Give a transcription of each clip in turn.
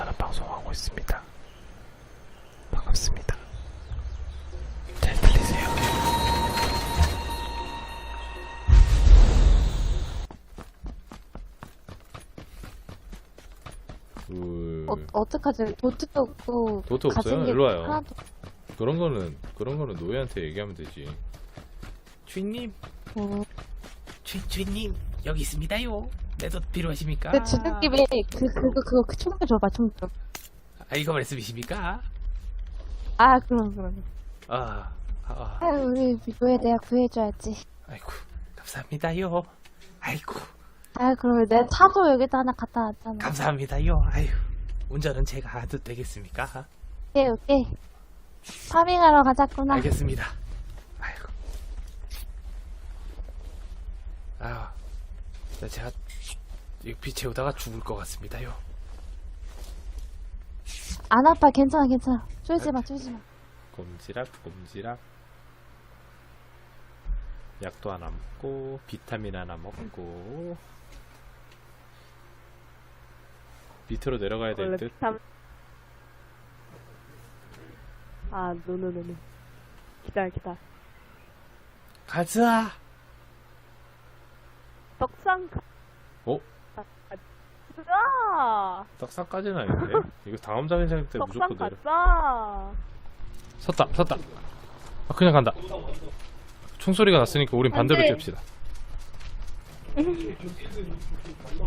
부산은 방송하고 있습니다. 반갑습니다. 잘 들리세요? 그 어, 어떡하지? 도트도 없고. 도트 없어요? 가진 게 일로 와요. 하나도 그런 거는 그런 거는 노예한테 얘기하면 되지. 주인님, 없고. 주, 주인님 여기 있습니다요. 매도 필요하십니까? 근데 지는 김에 그, 그거, 그거, 그 총좀 줘봐, 총 좀. 아 이거 말씀이십니까? 아, 그럼, 그럼. 아, 아, 아, 우리 노예 내가 구해줘야지. 아이고 감사합니다요. 아이고 아, 그러면 내 차도 여기다 하나 갖다 놨잖아. 감사합니다요. 아유 운전은 제가 해도 되겠습니까? 오케이, 오케이. 파밍하러 가자꾸나. 알겠습니다. 아이고. 아, 나 제가 이거 비 채우다가 죽을 것 같습니다요. 안 아파, 괜찮아, 괜찮아. 쫄지 마, 쫄지 마. 꼼지락 꼼지락. 약도 하나 먹고 비타민 하나 먹고 밑으로 내려가야 될 원래 듯. 비타민 아 노노노노 기다려 기다려 가자. 떡상 가 어? 아, 아, 떡상까지는 아닌데. 이거 다음 장의생 때 떡상 무조건 내려. 가자 섰다 섰다. 아 그냥 간다. 총소리가 났으니까 우린 반대로 안 돼. 뜁시다.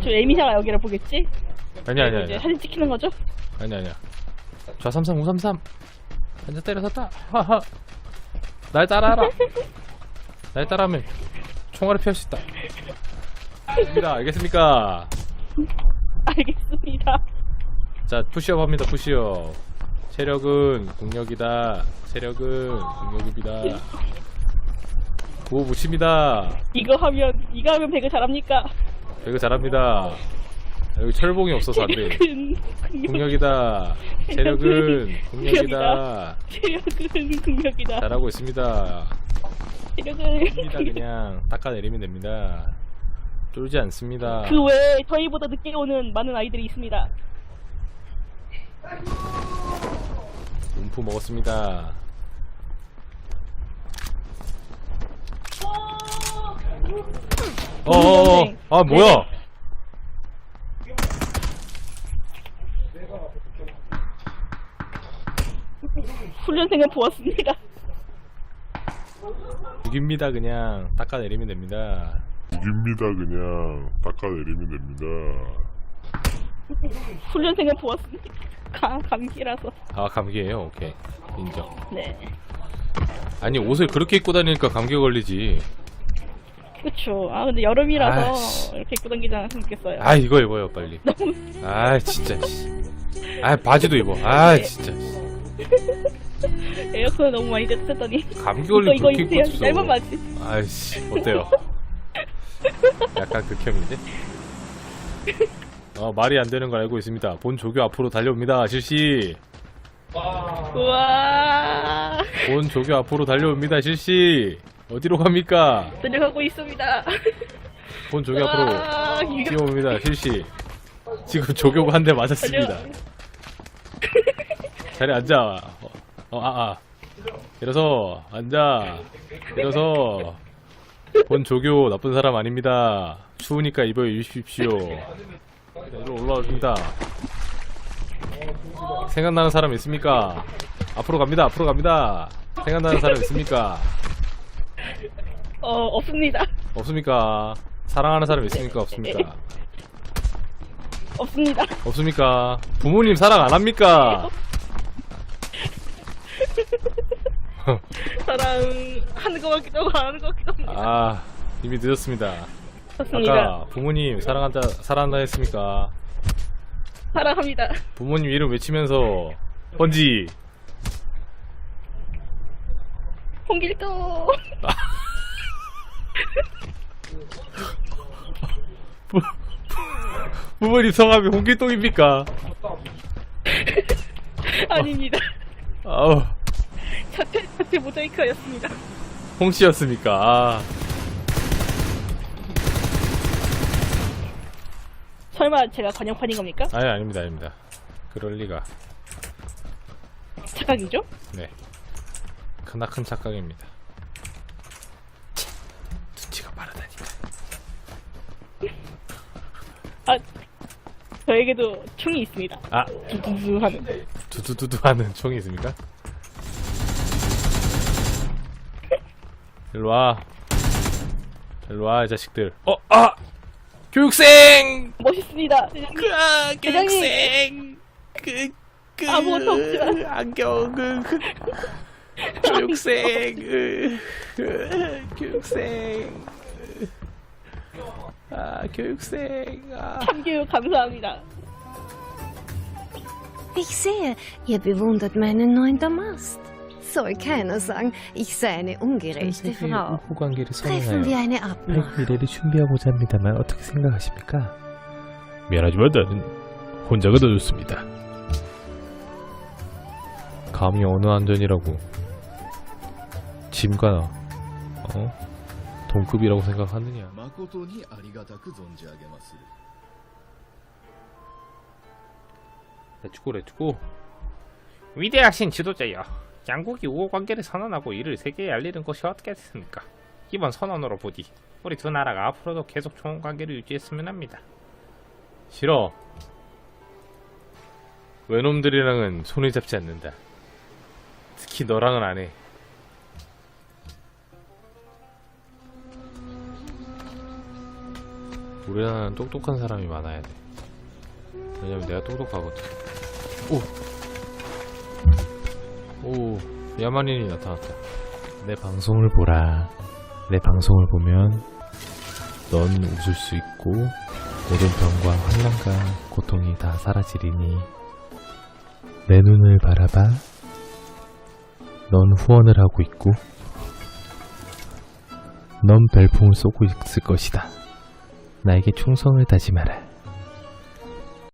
저 에미샤가 여기를 보겠지? 아니 아니 이제 아니 사진 찍히는 거죠? 아니 아니야. 좌33 533. 앉아 때려 섰다. 하하. 날 따라하라. 날 따라하면 총알을 피할 수 있다. 알겠습니다. 알겠습니까? 알겠습니다 자 푸시업 합니다. 푸시업. 체력은 공력이다. 체력은 공력입니다. 구호 붙입니다. 이거 하면 이거 하면 배그 잘합니까? 배그 잘합니다. 여기 철봉이 없어서 안 돼. 체력은 공력이다. 체력은 공력이다. 체력은 공격이다 잘하고 있습니다. 체력은 입니다 그냥 닦아내리면 됩니다. 쫄지 않습니다. 그 외에 저희보다 늦게 오는 많은 아이들이 있습니다 움프 먹었습니다. 어어어 아 뭐야? 훈련생은 보았습니다 죽입니다 그냥 닦아내리면 됩니다. 입니다 그냥 닦아내리면 됩니다. 훈련생은 보았습니다 감, 감기라서 아 감기예요? 오케이 인정. 네 아니 옷을 그렇게 입고 다니니까 감기 걸리지. 그쵸. 아, 근데 여름이라서 아이씨. 이렇게 입고 다니지 않겠어요. 아 이거 입어요 빨리. 아 진짜. 씨. 아 바지도 입어. 아 진짜. 에어컨을 너무 많이 됐더니. 감기 이거, 걸리면 이거 그렇게 입으세요. 입고 짧은 있어. 바지. 아이씨 어때요? 약간 극혐인데? 어 말이 안 되는 걸 알고 있습니다. 본 조교 앞으로 달려옵니다. 실시. 우와. 본 조교 앞으로 달려옵니다. 실시. 어디로 갑니까? 들려가고 있습니다. 본 조교 앞으로 와, 이거 뛰어옵니다. 실시. 지금 조교가 한 대 맞았습니다. 달려. 자리 앉아. 어, 어, 아, 아. 일어서 앉아. 일어서. 본 조교 나쁜 사람 아닙니다. 추우니까 입어 주십시오. 일로 올라옵니다. 생각나는 사람 있습니까? 앞으로 갑니다. 앞으로 갑니다. 생각나는 사람 있습니까? 어, 없습니다. 없습니까? 사랑하는 사람 있습니까? 없습니까? 없습니다. 없습니까? 부모님 사랑 안 합니까? 사랑하는 것 같기도 하고 안 하는 것 같기도 합니다. 아, 이미 늦었습니다. 좋습니다. 아까 부모님 사랑한다, 사랑한다 했습니까? 사랑합니다. 부모님 이름 외치면서 번지 홍길동. 부, 부모님 성함이 홍길동입니까? 아닙니다. 아우 자체, 자체 모자이크였습니다. 홍씨였습니까? 아, 설마 제가 관영판인 겁니까? 아니 아닙니다 아닙니다 그럴 리가. 착각이죠? 네. 크나큰 착각입니다. 눈치가 빠르다니까. 아, 저에게도 총이 있습니다. 아, 두두두 하는. 두두두두 하는 총이 있습니까? 일로 와. 일로 와, 이 자식들. 어, 아! 교육생! 멋있습니다. 그, 아, 교육생! 그, 그, 아무것도 없지만. 안경, 그, 그, 교육생, 그, 그, 교육생. 아, 교육생, 아. 참교육 감사합니다. Ich sehe, ihr bewundert meinen neuen Damast. Soll keiner sagen, ich sei eine ungerechte Frau. 우호 관계를 Treffen wir eine Abmachung. 미래를 준비하고자 합니다만 어떻게 생각하십니까? 미안하지만 나는 혼자가 더 좋습니다. 감히 어느 안전이라고 짐과 어? 동급이라고 생각하느냐? 誠にありがたく存じ上げまする 레츠고 레츠고 위대하신 지도자여 양국이 우호 관계를 선언하고 이를 세계에 알리는 것이 어떻게 됐습니까? 이번 선언으로 보니 우리 두 나라가 앞으로도 계속 좋은 관계를 유지했으면 합니다. 싫어. 외놈들이랑은 손을 잡지 않는다. 특히 너랑은 안 해. 우리나라는 똑똑한 사람이 많아야 돼. 왜냐면 내가 똑똑하거든. 오. 오, 야만인이 나타났다. 내 방송을 보라. 내 방송을 보면 넌 웃을 수 있고 모든 병과 환난과 고통이 다 사라지리니 내 눈을 바라봐. 넌 후원을 하고 있고 넌 별풍을 쏘고 있을 것이다. 나에게 충성을 다짐하라.